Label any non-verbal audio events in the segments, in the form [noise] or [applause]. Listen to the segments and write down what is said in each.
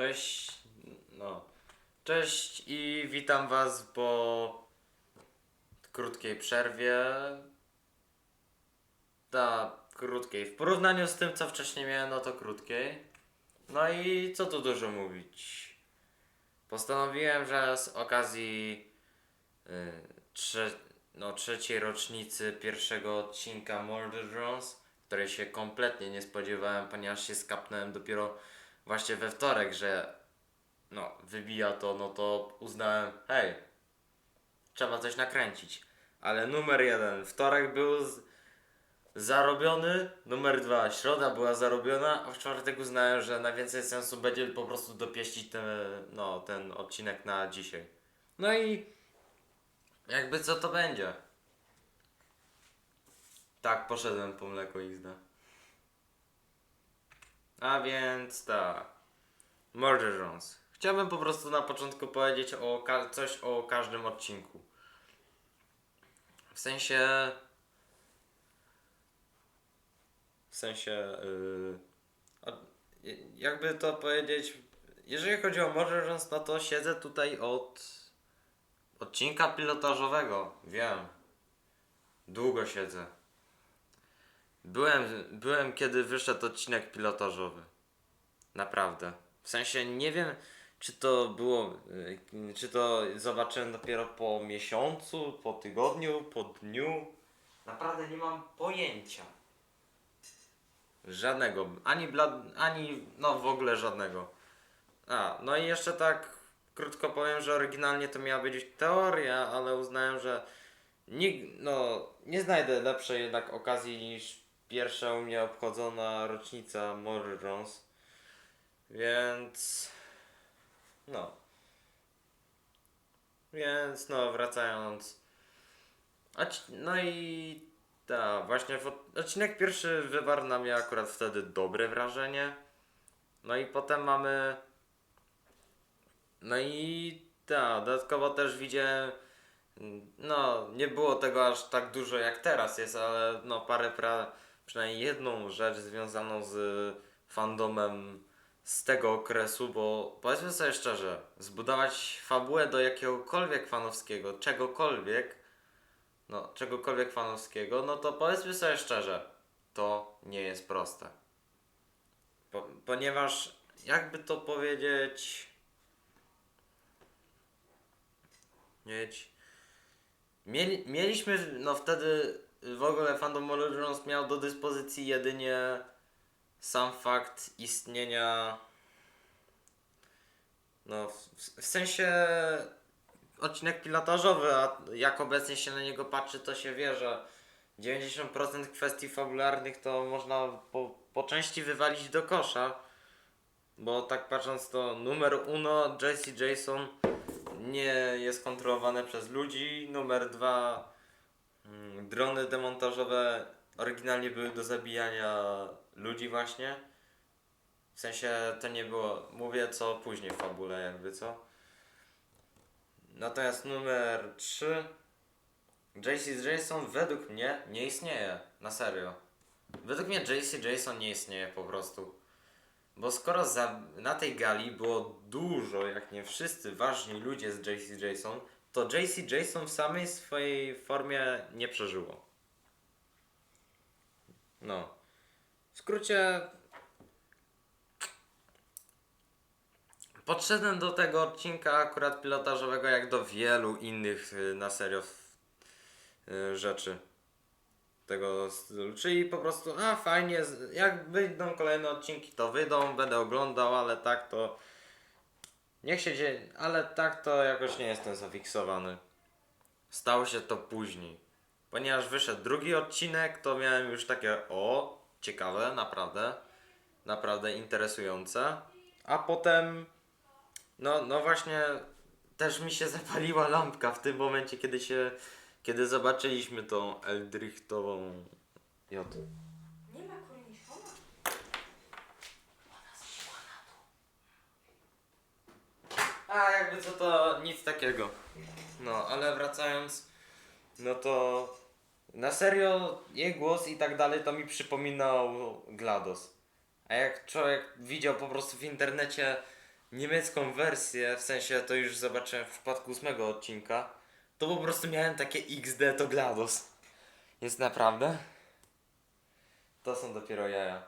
Cześć, no. Cześć i witam Was po krótkiej przerwie. Ta, krótkiej. W porównaniu z tym, co wcześniej miałem, no to krótkiej. No i co tu dużo mówić. Postanowiłem, że z okazji y, trze no, trzeciej rocznicy pierwszego odcinka Murder Drones, której się kompletnie nie spodziewałem, ponieważ się skapnąłem dopiero właśnie we wtorek, że no, wybija to, no to uznałem, hej, trzeba coś nakręcić. Ale numer jeden, wtorek był z, zarobiony, numer dwa, środa była zarobiona, a w czwartek uznałem, że najwięcej sensu będzie po prostu dopieścić ten, no, ten odcinek na dzisiaj. No i jakby co to będzie. Tak, poszedłem po mleko XD. A więc tak. Murder Jones. Chciałbym po prostu na początku powiedzieć o coś o każdym odcinku. W sensie. W sensie. Yy, jakby to powiedzieć. Jeżeli chodzi o Murder Jones, no to siedzę tutaj od odcinka pilotażowego. Wiem. Długo siedzę. Byłem, byłem kiedy wyszedł odcinek pilotażowy. Naprawdę. W sensie nie wiem, czy to było, y, czy to zobaczyłem dopiero po miesiącu, po tygodniu, po dniu. Naprawdę nie mam pojęcia. Żadnego. Ani blad, ani no w ogóle żadnego. A, no i jeszcze tak krótko powiem, że oryginalnie to miała być teoria, ale uznałem, że nie, no, nie znajdę lepszej jednak okazji niż pierwsza u mnie obchodzona rocznica Morrons. Więc. No. Więc, no, wracając. No i. Ta, właśnie odcinek pierwszy wywarł na mnie akurat wtedy dobre wrażenie. No i potem mamy. No i ta, dodatkowo też widziałem. No, nie było tego aż tak dużo jak teraz jest, ale no parę pra, przynajmniej jedną rzecz związaną z fandomem z tego okresu, bo powiedzmy sobie szczerze, zbudować fabułę do jakiegokolwiek fanowskiego, czegokolwiek, no, czegokolwiek fanowskiego, no to powiedzmy sobie szczerze, to nie jest proste. Po, ponieważ, jakby to powiedzieć, mieć, mieli, mieliśmy, no wtedy w ogóle Fandom Jones miał do dyspozycji jedynie sam fakt istnienia. No, w, w sensie odcinek pilotażowy, a jak obecnie się na niego patrzy, to się wie, że 90% kwestii fabularnych to można po, po części wywalić do kosza. Bo tak patrząc, to numer uno, JC Jason nie jest kontrolowane przez ludzi. Numer dwa, drony demontażowe oryginalnie były do zabijania ludzi właśnie. W sensie to nie było, mówię co później w fabule jakby co. Natomiast numer 3 JC Jason według mnie nie istnieje, na serio. Według mnie JC Jason nie istnieje po prostu. Bo skoro za, na tej gali było dużo, jak nie wszyscy ważni ludzie z JC Jason, to JC Jason w samej swojej formie nie przeżyło. No. W skrócie. Podszedłem do tego odcinka akurat pilotażowego jak do wielu innych y, na serio y, rzeczy tego stylu. Czyli po prostu, a fajnie, jak wyjdą kolejne odcinki, to wyjdą, będę oglądał, ale tak to. Niech się dzieje, ale tak to jakoś nie jestem zafiksowany. Stało się to później. Ponieważ wyszedł drugi odcinek, to miałem już takie, o, ciekawe, naprawdę, naprawdę interesujące. A potem, no, no właśnie, też mi się [laughs] zapaliła lampka w tym momencie, kiedy się, kiedy zobaczyliśmy tą Eldrichtową J. Nie ma korniszona? A jakby co to nic takiego. No, ale wracając, no to na serio jej głos i tak dalej to mi przypominał GLaDOS. A jak człowiek widział po prostu w internecie niemiecką wersję, w sensie to już zobaczyłem w przypadku ósmego odcinka, to po prostu miałem takie XD to GLaDOS. Jest naprawdę? To są dopiero jaja.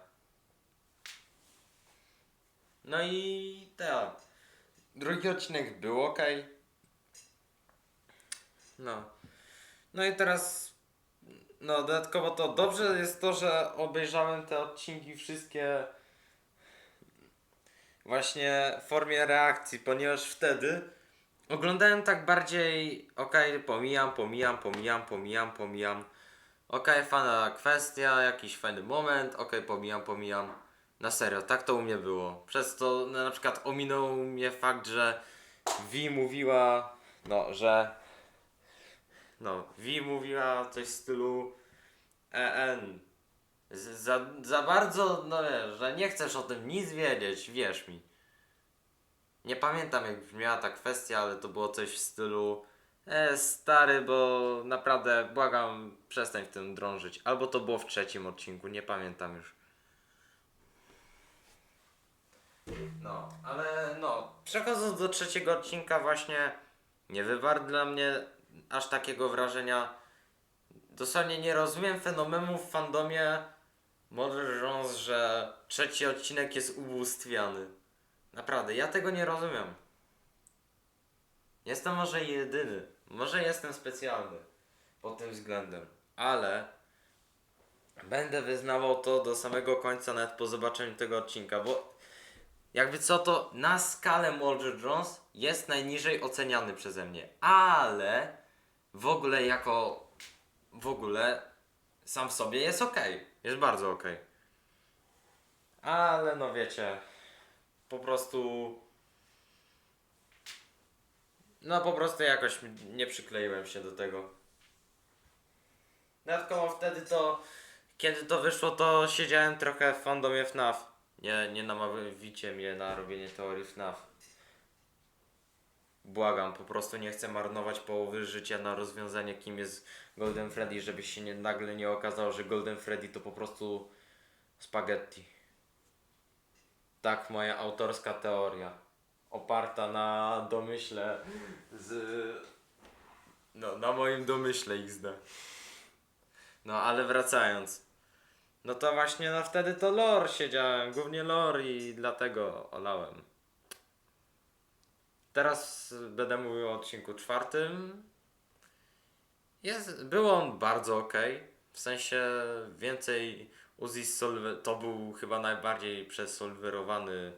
No i tak. Drugi odcinek był ok. No. No i teraz. No, dodatkowo to dobrze jest to, że obejrzałem te odcinki wszystkie właśnie w formie reakcji, ponieważ wtedy oglądałem tak bardziej, okej, pomijam, pomijam, pomijam, pomijam, pomijam. Okej, fajna kwestia, jakiś fajny moment, okej, pomijam, pomijam. Na serio, tak to u mnie było. Przez to no, na przykład ominął mnie fakt, że Vi mówiła, no, że no, Vi mówiła coś w stylu EN. Z- Za, za bardzo, no wiesz, że nie chcesz o tym nic wiedzieć, wierz mi. Nie pamiętam jak brzmiała ta kwestia, ale to było coś w stylu E, stary, bo naprawdę błagam, przestań w tym drążyć. Albo to było w trzecim odcinku, nie pamiętam już. No, ale no, przechodząc do trzeciego odcinka właśnie nie wywarł dla mnie aż takiego wrażenia. Dosłownie nie rozumiem fenomenu w fandomie Mother że trzeci odcinek jest ubóstwiany. Naprawdę, ja tego nie rozumiem. Jestem może jedyny, może jestem specjalny pod tym względem, ale będę wyznawał to do samego końca, nawet po zobaczeniu tego odcinka, bo jakby co to na skalę Mulder Jones jest najniżej oceniany przeze mnie, ale w ogóle jako w ogóle sam w sobie jest ok, jest bardzo ok. Ale no wiecie, po prostu no po prostu jakoś nie przykleiłem się do tego. Dodatkowo wtedy to, kiedy to wyszło, to siedziałem trochę w fandomie FNAF. Nie, nie namawiajcie mnie na robienie teorii FNAF. Błagam, po prostu nie chcę marnować połowy życia na rozwiązanie kim jest Golden Freddy, żeby się nie, nagle nie okazało, że Golden Freddy to po prostu spaghetti. Tak, moja autorska teoria. Oparta na domyśle z... No, na moim domyśle XD. No, ale wracając. No to właśnie, no wtedy to lore siedziałem, głównie lore i dlatego olałem. Teraz będę mówił o odcinku czwartym. Jest, był on bardzo ok. W sensie więcej Uzi. To był chyba najbardziej przesolwerowany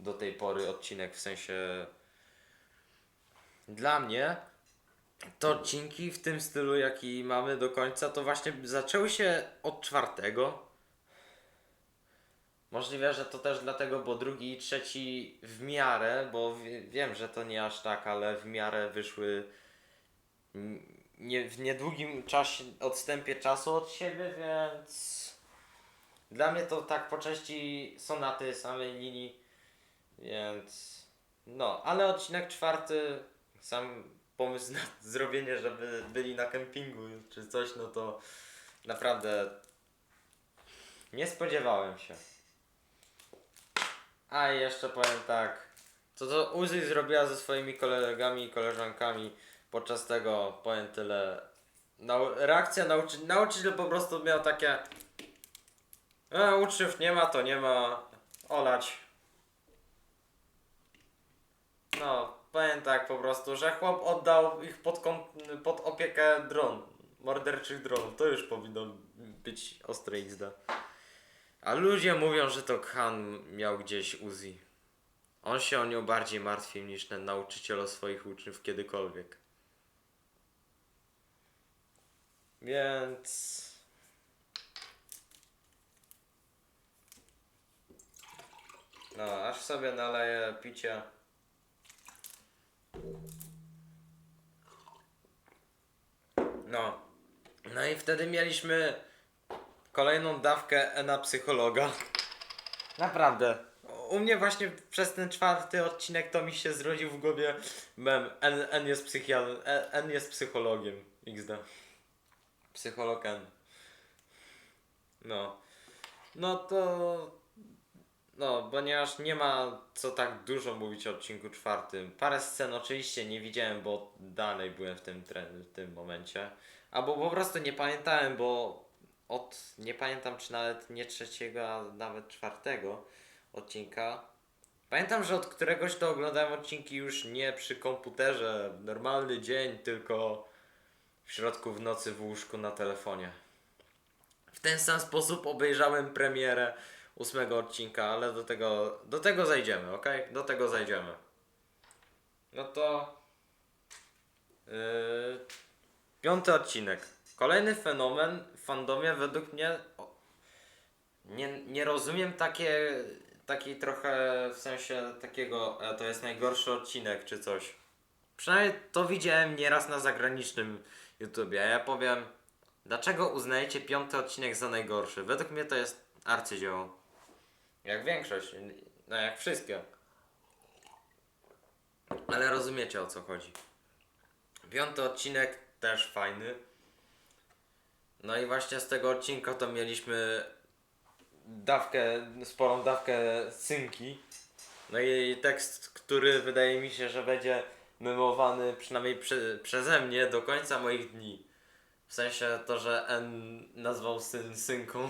do tej pory odcinek. W sensie dla mnie te odcinki w tym stylu, jaki mamy do końca, to właśnie zaczęły się od czwartego. Możliwe, że to też dlatego, bo drugi i trzeci w miarę, bo wie, wiem, że to nie aż tak, ale w miarę wyszły nie, w niedługim czasie, odstępie czasu od siebie, więc dla mnie to tak po części są na tej samej linii, więc no, ale odcinek czwarty, sam pomysł na [laughs] zrobienie, żeby byli na kempingu czy coś, no to naprawdę nie spodziewałem się. A i jeszcze powiem tak, co to Uzi zrobiła ze swoimi kolegami i koleżankami podczas tego, powiem tyle. Nau reakcja nauczy nauczyciel po prostu miał takie e, uczniów nie ma, to nie ma, olać. No, powiem tak po prostu, że chłop oddał ich pod, kont- pod opiekę dron, morderczych dronów. To już powinno być ostre XD. A ludzie mówią, że to Khan miał gdzieś Uzi. On się o nią bardziej martwił niż ten nauczyciel o swoich uczniów kiedykolwiek. Więc... No, aż sobie naleję picia. No. No i wtedy mieliśmy kolejną dawkę Ena psychologa. Naprawdę. U mnie właśnie przez ten czwarty odcinek to mi się zrodził w głowie mem. N, N jest psychiatrą, N jest psychologiem. XD. Psycholog N. No. No to... no, ponieważ nie ma co tak dużo mówić o odcinku czwartym. Parę scen oczywiście nie widziałem, bo dalej byłem w tym, w tym momencie. Albo po prostu nie pamiętałem, bo od, nie pamiętam czy nawet nie trzeciego, a nawet czwartego odcinka. Pamiętam, że od któregoś to oglądałem odcinki już nie przy komputerze, normalny dzień, tylko w środku w nocy w łóżku na telefonie. W ten sam sposób obejrzałem premierę ósmego odcinka, ale do tego, do tego zajdziemy, ok? Do tego zajdziemy. No to. Yy, piąty odcinek. Kolejny fenomen w fandomie według mnie. O, nie, nie rozumiem takie, takiej trochę w sensie takiego, e, to jest najgorszy odcinek czy coś. Przynajmniej to widziałem nieraz na zagranicznym YouTubie. A ja powiem, dlaczego uznajecie piąty odcinek za najgorszy? Według mnie to jest arcydzieło. Jak większość, no jak wszystkie. Ale rozumiecie o co chodzi. Piąty odcinek też fajny. No i właśnie z tego odcinka to mieliśmy dawkę, sporą dawkę synki. No i tekst, który wydaje mi się, że będzie memowany przynajmniej prze, przeze mnie do końca moich dni. W sensie to, że N nazwał syn synką.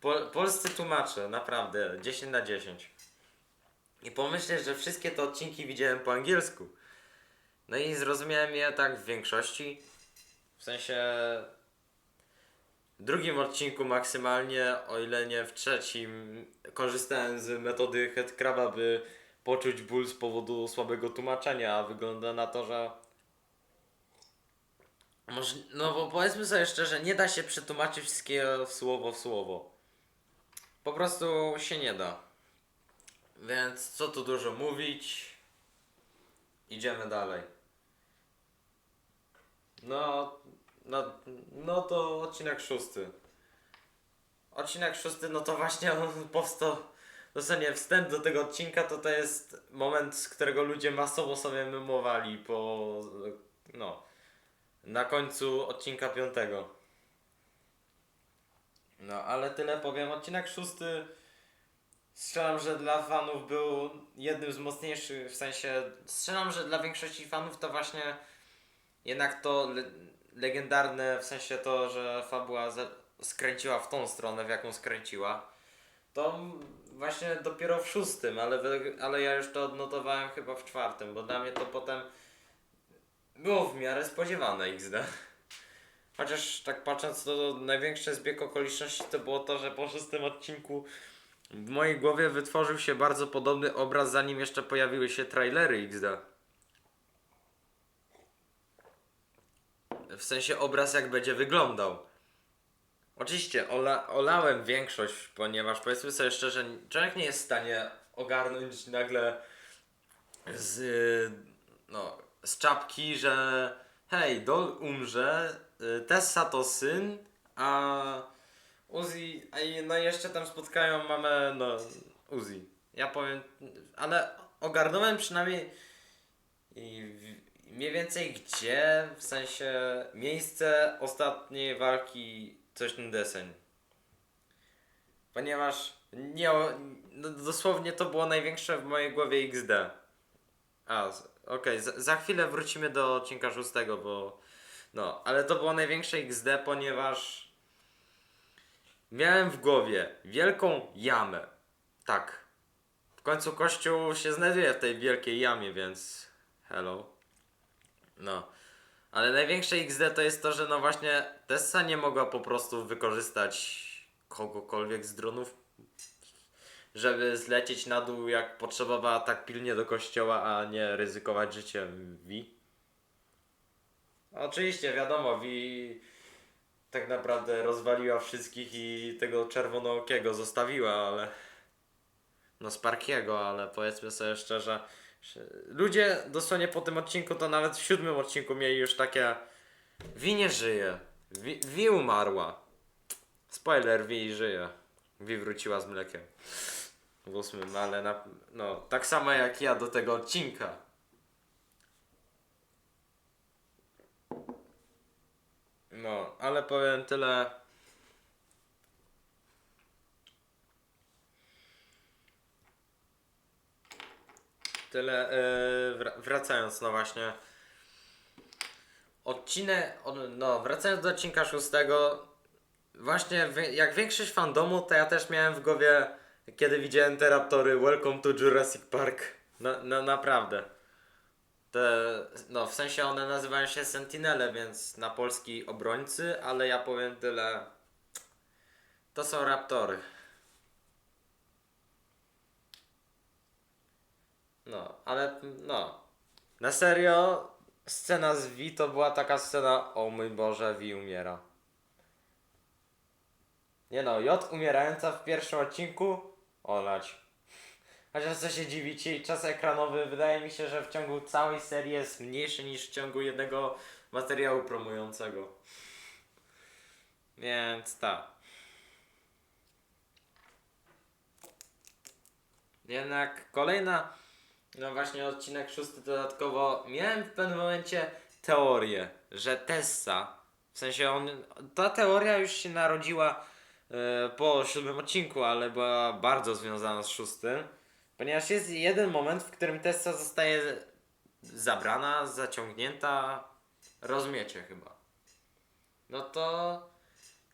Pol, polscy tłumacze, naprawdę, 10 na 10. I pomyśleć, że wszystkie te odcinki widziałem po angielsku. No i zrozumiałem je tak w większości. W sensie w drugim odcinku maksymalnie, o ile nie w trzecim, korzystałem z metody headcraba, by poczuć ból z powodu słabego tłumaczenia, a wygląda na to, że no bo powiedzmy sobie szczerze, nie da się przetłumaczyć wszystkiego słowo w słowo. Po prostu się nie da. Więc co tu dużo mówić. Idziemy dalej. No, no, no to odcinek szósty. Odcinek szósty, no to właśnie on [laughs] powstał. Dosłownie wstęp do tego odcinka to to jest moment, z którego ludzie masowo sobie memowali po. No. Na końcu odcinka piątego. No, ale tyle powiem. Odcinek szósty strzelam, że dla fanów był jednym z mocniejszych, w sensie strzelam, że dla większości fanów to właśnie jednak to le legendarne, w sensie to, że fabuła skręciła w tą stronę, w jaką skręciła. To właśnie dopiero w szóstym, ale, ale ja już to odnotowałem chyba w czwartym, bo dla mnie to potem było w miarę spodziewane XD. Chociaż tak patrząc, to największy zbieg okoliczności to było to, że po szóstym odcinku w mojej głowie wytworzył się bardzo podobny obraz, zanim jeszcze pojawiły się trailery XD. W sensie obraz jak będzie wyglądał. Oczywiście ola, olałem większość, ponieważ powiedzmy sobie szczerze, człowiek nie jest w stanie ogarnąć nagle z, no, z czapki, że hej, Dol umrze, Tessa to syn, a Uzi, a i- no i jeszcze tam spotkają mamę, no, Uzi. Ja powiem, ale ogarnąłem przynajmniej i w- mniej więcej gdzie, w sensie miejsce ostatniej walki coś ten deseń. Ponieważ nie, no, dosłownie to było największe w mojej głowie XD. A, okej, za, za chwilę wrócimy do odcinka szóstego, bo no, ale to było największe XD, ponieważ miałem w głowie wielką jamę. Tak. W końcu kościół się znajduje w tej wielkiej jamie, więc hello. No. Ale największe XD to jest to, że no właśnie Tessa nie mogła po prostu wykorzystać kogokolwiek z dronów, żeby zlecieć na dół jak potrzebowała tak pilnie do kościoła, a nie ryzykować życiem Vi. Oczywiście, wiadomo, Vi tak naprawdę rozwaliła wszystkich i tego czerwonookiego zostawiła, ale no Sparkiego, ale powiedzmy sobie szczerze, ludzie dosłownie po tym odcinku, to nawet w siódmym odcinku mieli już takie Vi nie żyje, Vi umarła. Spoiler, Vi żyje. Vi wróciła z mlekiem. W ósmym, ale na, no, tak samo jak ja do tego odcinka. No, ale powiem tyle. Tyle, yy, wracając, no właśnie. Odcinek, no wracając do odcinka szóstego, właśnie jak większość fandomu, to ja też miałem w głowie, kiedy widziałem te raptory, Welcome to Jurassic Park. Na, na, naprawdę. Te, no w sensie one nazywają się Sentinele, więc na polski obrońcy, ale ja powiem tyle. To są raptory. No, ale no. Na serio, scena z Vi to była taka scena, o mój Boże, Vi umiera. Nie no, J umierająca w pierwszym odcinku, olać. Chociaż co się dziwicie, czas ekranowy wydaje mi się, że w ciągu całej serii jest mniejszy niż w ciągu jednego materiału promującego. Więc tak. Jednak kolejna, no właśnie odcinek szósty dodatkowo, miałem w pewnym momencie teorię, że Tessa, w sensie on, ta teoria już się narodziła e, po siódmym odcinku, ale była bardzo związana z szóstym, ponieważ jest jeden moment, w którym Tessa zostaje zabrana, zaciągnięta, rozumiecie chyba. No to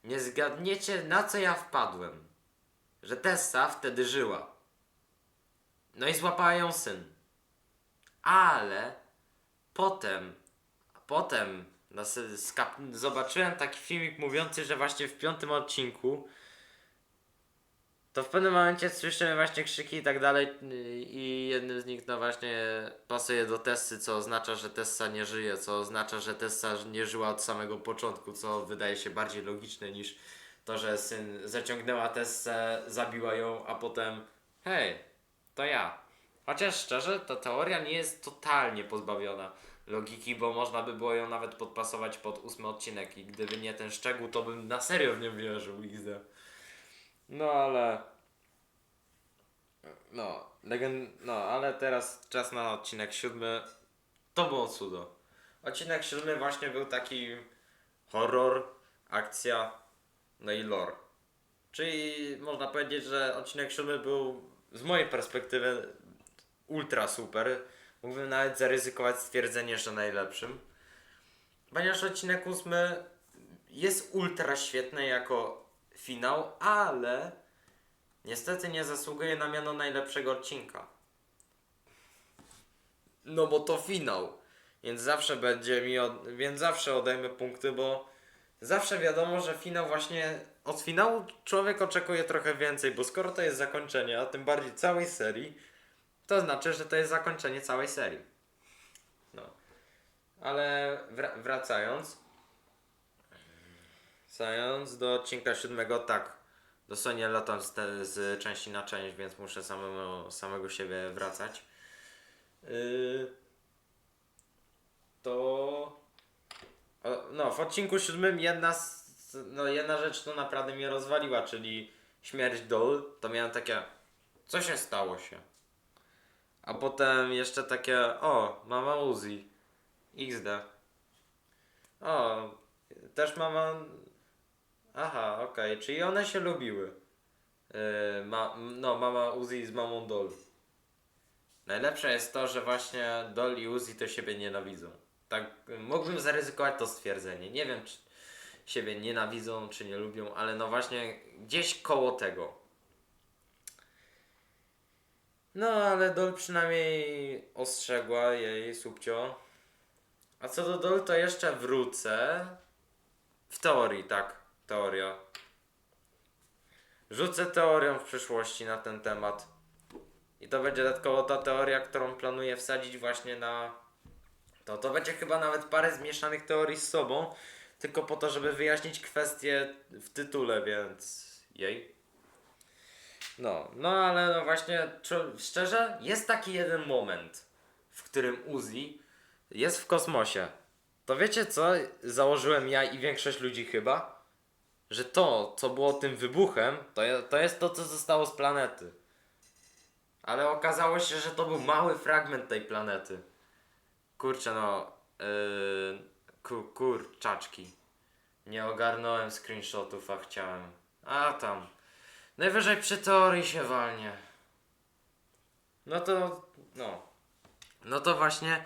nie zgadniecie na co ja wpadłem, że Tessa wtedy żyła. No i złapała ją syn. Ale potem, potem skap- zobaczyłem taki filmik mówiący, że właśnie w piątym odcinku to w pewnym momencie słyszymy właśnie krzyki i tak dalej i jednym z nich no właśnie pasuje do Tessy, co oznacza, że Tessa nie żyje, co oznacza, że Tessa nie żyła od samego początku, co wydaje się bardziej logiczne niż to, że syn zaciągnęła Tessę, zabiła ją, a potem hej, to ja. Chociaż szczerze, ta teoria nie jest totalnie pozbawiona logiki, bo można by było ją nawet podpasować pod ósmy odcinek i gdyby nie ten szczegół, to bym na serio w nią wierzył, XD. No ale... No, legend... no, ale teraz czas na odcinek siódmy. To było cudo. Odcinek siódmy właśnie był taki horror, akcja, no i lore. Czyli można powiedzieć, że odcinek siódmy był z mojej perspektywy ultra super. Mógłbym nawet zaryzykować stwierdzenie, że najlepszym. Ponieważ odcinek ósmy jest ultra świetny jako finał, ale niestety nie zasługuje na miano najlepszego odcinka. No bo to finał. Więc zawsze będzie mi od... więc zawsze odejmę punkty, bo zawsze wiadomo, że finał właśnie od finału człowiek oczekuje trochę więcej, bo skoro to jest zakończenie, a tym bardziej całej serii, to znaczy, że to jest zakończenie całej serii. No. Ale wra- wracając. Wracając do odcinka siódmego, tak. Dosłownie latam z, te, z części na część, więc muszę samemu, samego siebie wracać. Yy, to. No, w odcinku siódmym jedna, z, no, jedna rzecz to naprawdę mnie rozwaliła, czyli śmierć Dol. To miałem takie. Co się stało się? A potem jeszcze takie, o, mama Uzi. XD. O, też mama... Aha, okej, czyli one się lubiły. Yy, ma, no, mama Uzi z mamą Dol. Najlepsze jest to, że właśnie Dol i Uzi to siebie nienawidzą. Tak, mógłbym zaryzykować to stwierdzenie. Nie wiem, czy siebie nienawidzą, czy nie lubią, ale no właśnie gdzieś koło tego. No, ale Dol przynajmniej ostrzegła jej subcio. A co do Dol, to jeszcze wrócę. W teorii, tak. Teoria. Rzucę teorią w przyszłości na ten temat. I to będzie dodatkowo ta teoria, którą planuję wsadzić właśnie na. To, to będzie chyba nawet parę zmieszanych teorii z sobą. Tylko po to, żeby wyjaśnić kwestię w tytule, więc. Jej. No, no ale no właśnie, szczerze, jest taki jeden moment, w którym Uzi jest w kosmosie. To wiecie co założyłem ja i większość ludzi chyba? Że to, co było tym wybuchem, to, to jest to, co zostało z planety. Ale okazało się, że to był mały fragment tej planety. Kurczę no, yy, ku, kurczaczki. Nie ogarnąłem screenshotów, a chciałem. A tam. Najwyżej przy teorii się walnie. No to, no. No to właśnie,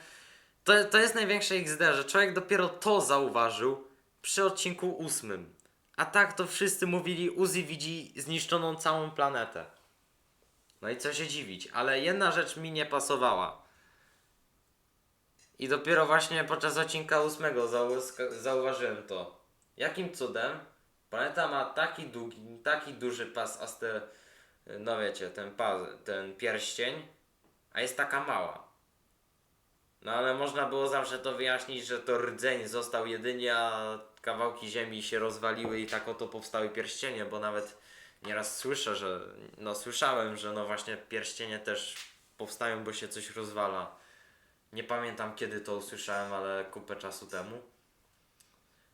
to, to jest największe XD, że człowiek dopiero to zauważył przy odcinku ósmym. A tak to wszyscy mówili, Uzi widzi zniszczoną całą planetę. No i co się dziwić, ale jedna rzecz mi nie pasowała. I dopiero właśnie podczas odcinka ósmego zau- zauważyłem to. Jakim cudem planeta ma taki długi, taki duży pas aste, no wiecie, ten pas, ten pierścień, a jest taka mała. No ale można było zawsze to wyjaśnić, że to rdzeń został jedynie, a kawałki ziemi się rozwaliły i tak oto powstały pierścienie, bo nawet nieraz słyszę, że, no słyszałem, że no właśnie pierścienie też powstają, bo się coś rozwala. Nie pamiętam kiedy to usłyszałem, ale kupę czasu temu.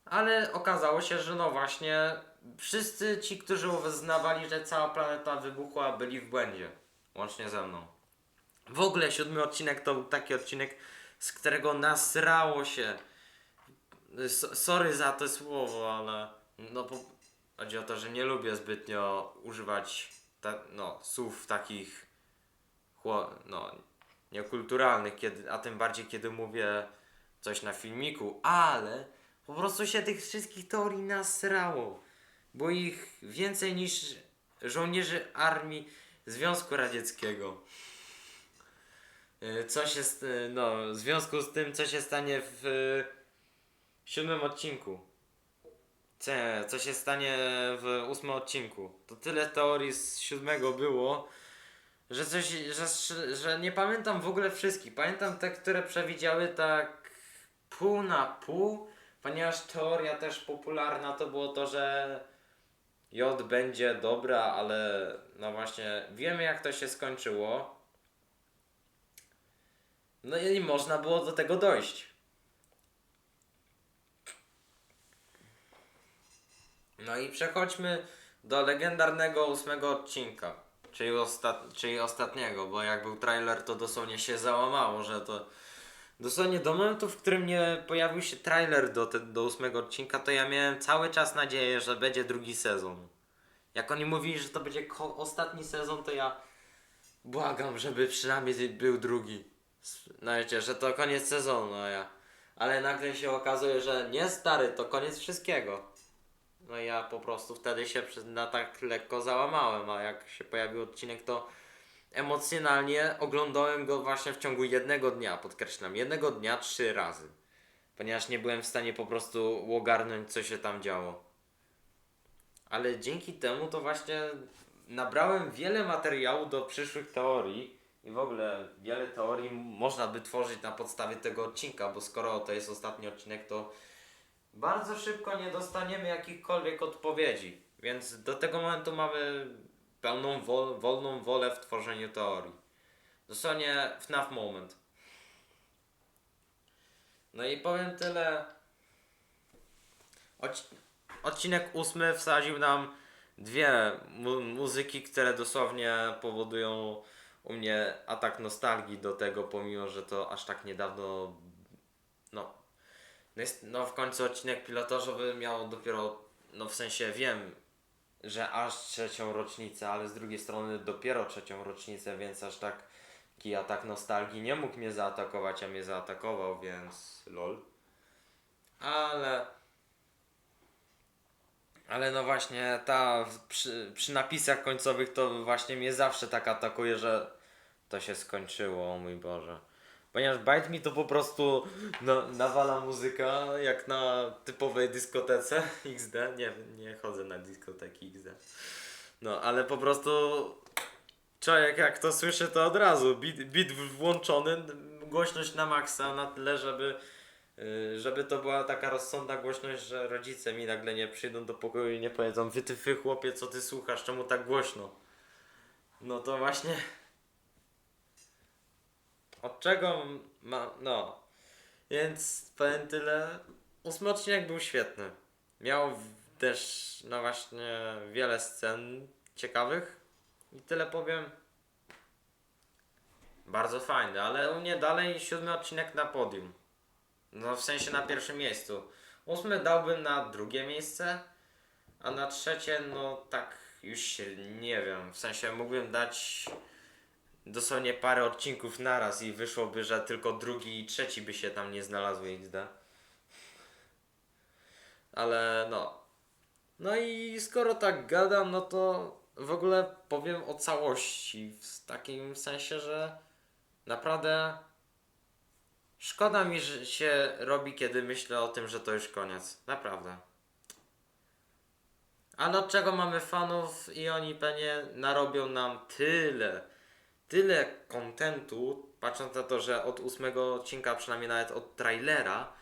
Ale okazało się, że no właśnie wszyscy ci, którzy uznawali, że cała planeta wybuchła, byli w błędzie. Łącznie ze mną. W ogóle siódmy odcinek to był taki odcinek, z którego nasrało się. Sorry za to słowo, ale no po, chodzi o to, że nie lubię zbytnio używać ta, no, słów takich no, niekulturalnych, kiedy, a tym bardziej kiedy mówię coś na filmiku, ale po prostu się tych wszystkich teorii nasrało, bo ich więcej niż żołnierzy armii Związku Radzieckiego. Y, Co się, y, no, w związku z tym, co się stanie w siódmym odcinku. Co, co się stanie w ósmym odcinku. To tyle teorii z siódmego było, że coś, że, że nie pamiętam w ogóle wszystkich. Pamiętam te, które przewidziały tak pół na pół, ponieważ teoria też popularna to było to, że J będzie dobra, ale no właśnie wiemy jak to się skończyło. No i można było do tego dojść. No i przechodźmy do legendarnego ósmego odcinka, czyli, osta- czyli ostatniego, bo jak był trailer, to dosłownie się załamało, że to. Dosłownie do momentu, w którym nie pojawił się trailer do, te, do ósmego odcinka, to ja miałem cały czas nadzieję, że będzie drugi sezon. Jak oni mówili, że to będzie ostatni sezon, to ja błagam, żeby przynajmniej był drugi. Wiecie, że to koniec sezonu, a ja. Ale nagle się okazuje, że nie stary, to koniec wszystkiego. No ja po prostu wtedy się na tak lekko załamałem, a jak się pojawił odcinek, to emocjonalnie oglądałem go właśnie w ciągu jednego dnia, podkreślam, jednego dnia trzy razy. Ponieważ nie byłem w stanie po prostu ogarnąć, co się tam działo. Ale dzięki temu to właśnie nabrałem wiele materiału do przyszłych teorii i w ogóle wiele teorii można by tworzyć na podstawie tego odcinka, bo skoro to jest ostatni odcinek, to bardzo szybko nie dostaniemy jakichkolwiek odpowiedzi. Więc do tego momentu mamy pełną wol, wolną wolę w tworzeniu teorii. Dosłownie FNAF moment. No i powiem tyle. Odc- odcinek ósmy wsadził nam dwie mu- muzyki, które dosłownie powodują u mnie atak nostalgii do tego, pomimo że to aż tak niedawno. No, jest, no w końcu odcinek pilotażowy miał dopiero, no w sensie wiem, że aż trzecią rocznicę, ale z drugiej strony dopiero trzecią rocznicę, więc aż tak taki atak nostalgii nie mógł mnie zaatakować, a mnie zaatakował, więc lol. Ale ale no właśnie ta przy, przy napisach końcowych to właśnie mnie zawsze tak atakuje, że to się skończyło, o mój Boże. Ponieważ Bite Me to po prostu no, nawala muzyka jak na typowej dyskotece [laughs] XD. Nie, nie chodzę na dyskoteki XD. No, ale po prostu człowiek jak to słyszy to od razu. Beat, beat włączony, głośność na maksa na tyle, żeby Yy, żeby to była taka rozsądna głośność, że rodzice mi nagle nie przyjdą do pokoju i nie powiedzą Wy ty fy chłopie, co ty słuchasz, czemu tak głośno? No to właśnie od czego ma... no. Więc powiem tyle. Ósmy odcinek był świetny. Miał też no właśnie wiele scen ciekawych. I tyle powiem. Bardzo fajny, ale u mnie dalej siódmy odcinek na podium. No w sensie na pierwszym miejscu. Ósmy dałbym na drugie miejsce, a na trzecie no tak już się nie wiem. W sensie mógłbym dać dosłownie parę odcinków naraz i wyszłoby, że tylko drugi i trzeci by się tam nie znalazły XD. Ale no. No i skoro tak gadam, no to w ogóle powiem o całości. W takim sensie, że naprawdę szkoda mi, że się robi, kiedy myślę o tym, że to już koniec. Naprawdę. Ale od czego mamy fanów i oni pewnie narobią nam tyle, tyle kontentu, patrząc na to, że od ósmego odcinka, przynajmniej nawet od trailera,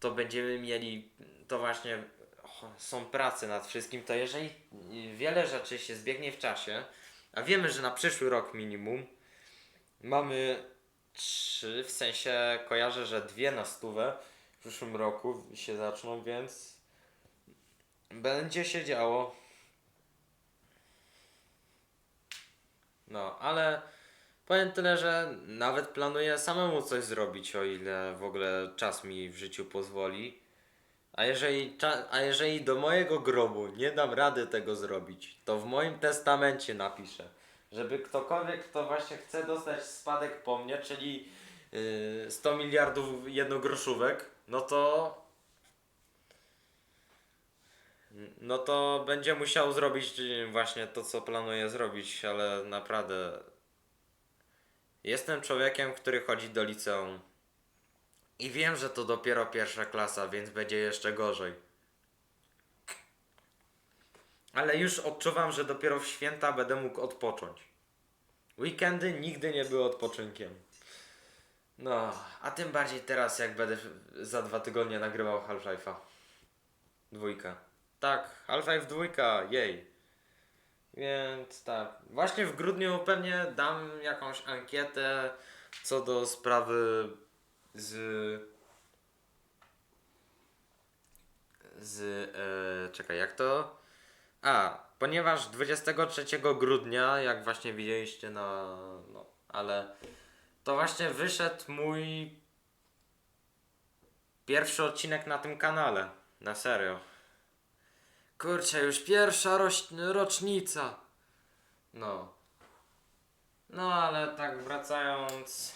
to będziemy mieli, to właśnie są prace nad wszystkim, to jeżeli wiele rzeczy się zbiegnie w czasie, a wiemy, że na przyszły rok minimum mamy trzy, w sensie kojarzę, że dwie na stówę w przyszłym roku się zaczną, więc będzie się działo. No, ale powiem tyle, że nawet planuję samemu coś zrobić, o ile w ogóle czas mi w życiu pozwoli. A jeżeli, a jeżeli do mojego grobu nie dam rady tego zrobić, to w moim testamencie napiszę, żeby ktokolwiek, kto właśnie chce dostać spadek po mnie, czyli yy, 100 miliardów jednogroszówek, no to no to będzie musiał zrobić y, właśnie to, co planuje zrobić, ale naprawdę jestem człowiekiem, który chodzi do liceum. I wiem, że to dopiero pierwsza klasa, więc będzie jeszcze gorzej. Ale już odczuwam, że dopiero w święta będę mógł odpocząć. Weekendy nigdy nie były odpoczynkiem. No, a tym bardziej teraz, jak będę za dwa tygodnie nagrywał Half-Life'a. Dwójka. Tak, Half-Life dwójka, jej. Więc tak, właśnie w grudniu pewnie dam jakąś ankietę co do sprawy z z e, czekaj, jak to? A, ponieważ 23 grudnia, jak właśnie widzieliście na no, ale to właśnie wyszedł mój pierwszy odcinek na tym kanale, na serio. Kurczę, już pierwsza roś- rocznica. No. No, ale tak wracając,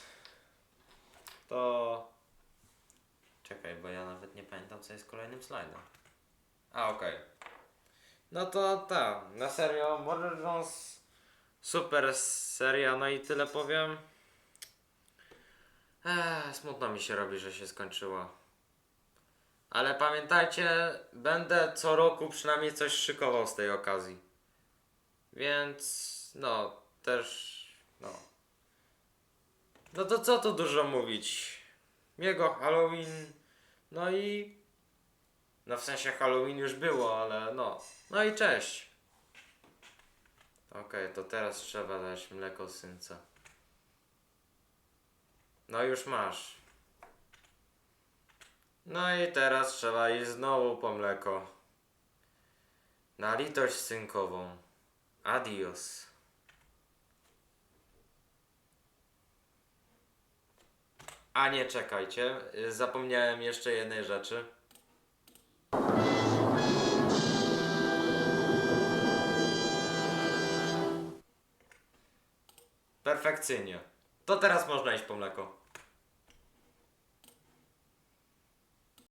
to. Czekaj, bo ja nawet nie pamiętam, co jest kolejnym slajdem. A, okej. No to tak, na serio, Borderlands super seria, no i tyle powiem. Ech, smutno mi się robi, że się skończyła. Ale pamiętajcie, będę co roku przynajmniej coś szykował z tej okazji. Więc no, też no. No to co tu dużo mówić? Jego Halloween, no i no w sensie Halloween już było, ale no. No i cześć. Okej, to teraz trzeba dać mleko synce. No już masz. No i teraz trzeba iść znowu po mleko. Na litość synkową. Adios. A nie, czekajcie. Zapomniałem jeszcze jednej rzeczy. Perfekcyjnie. To teraz można iść po mleko.